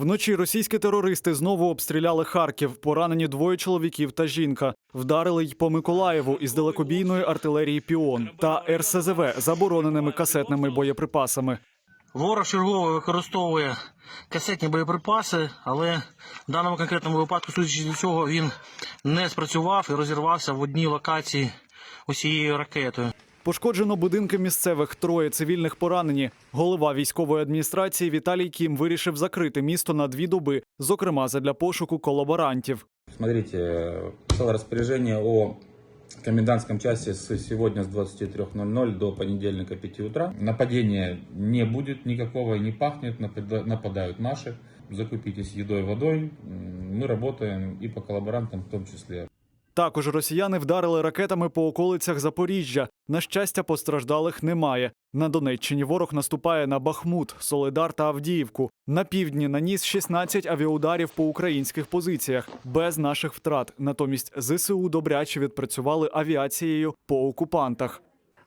Вночі російські терористи знову обстріляли Харків. Поранені двоє чоловіків та жінка. Вдарили й по Миколаєву із далекобійної артилерії Піон та РСЗВ забороненими касетними боєприпасами. Ворог чергово використовує касетні боєприпаси, але в даному конкретному випадку, судячи з цього, він не спрацював і розірвався в одній локації усією ракетою. Пошкоджено будинки місцевих, троє цивільних поранені. Голова військової адміністрації Віталій Кім вирішив закрити місто на дві доби, зокрема задля пошуку колаборантів. Смотрите, писал распоряжение о комендантском часе с сегодня с 23.00 до понедельника 5 утра. Нападения не будет никакого и не пахнет, напада- нападают наши. Закупитесь едой, водой. М, Мы работаем и по коллаборантам в том числе. Також росіяни вдарили ракетами по околицях Запоріжжя. На щастя, постраждалих немає. На Донеччині ворог наступає на Бахмут, Солидар та Авдіївку. На півдні наніс 16 авіаударів по українських позиціях без наших втрат. Натомість ЗСУ добряче відпрацювали авіацією по окупантах.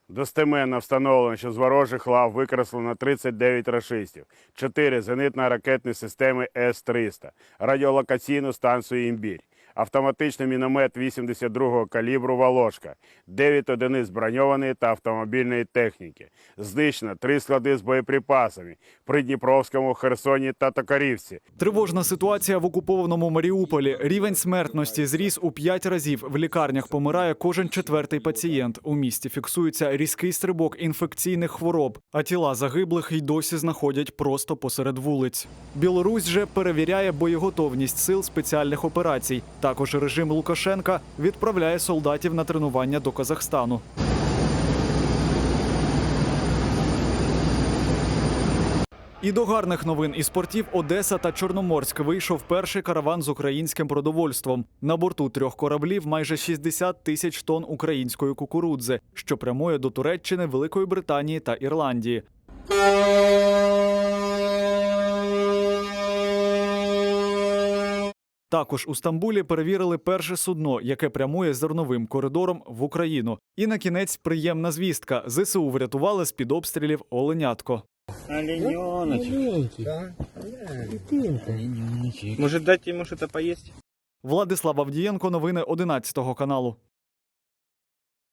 Достеменно встановлено, що з ворожих лав викреслено 39 рашистів, 4 зенитно-ракетні системи С-300, радіолокаційну станцію «Імбірь», автоматичний міномет 82-го калібру «Волошка», 9 одиниць броньованої та автомобільної техніки. Знищено 3 склади з боєприпасами при Дніпровському, Херсоні та Токарівці. Тривожна ситуація в окупованому Маріуполі. Рівень смертності зріс у п'ять разів. В лікарнях помирає кожен четвертий пацієнт. У місті фіксується різкий стрибок інфекційних хвороб, а тіла загиблих й досі знаходять просто посеред вулиць. Білорусь же перевіряє боєготовність сил спеціальних операцій. Також режим Лукашенка відправляє солдатів на тренування до Казахстану. І до гарних новин із портів Одеса та Чорноморськ вийшов перший караван з українським продовольством. На борту трьох кораблів майже 60 тисяч тонн української кукурудзи, що прямує до Туреччини, Великої Британії та Ірландії. Також у Стамбулі перевірили перше судно, яке прямує зерновим коридором в Україну. І на кінець приємна звістка: ЗСУ врятували з під обстрілів Оленятко. Може, дати йому щось поїсти? Владислав Авдієнко, новини 11 каналу.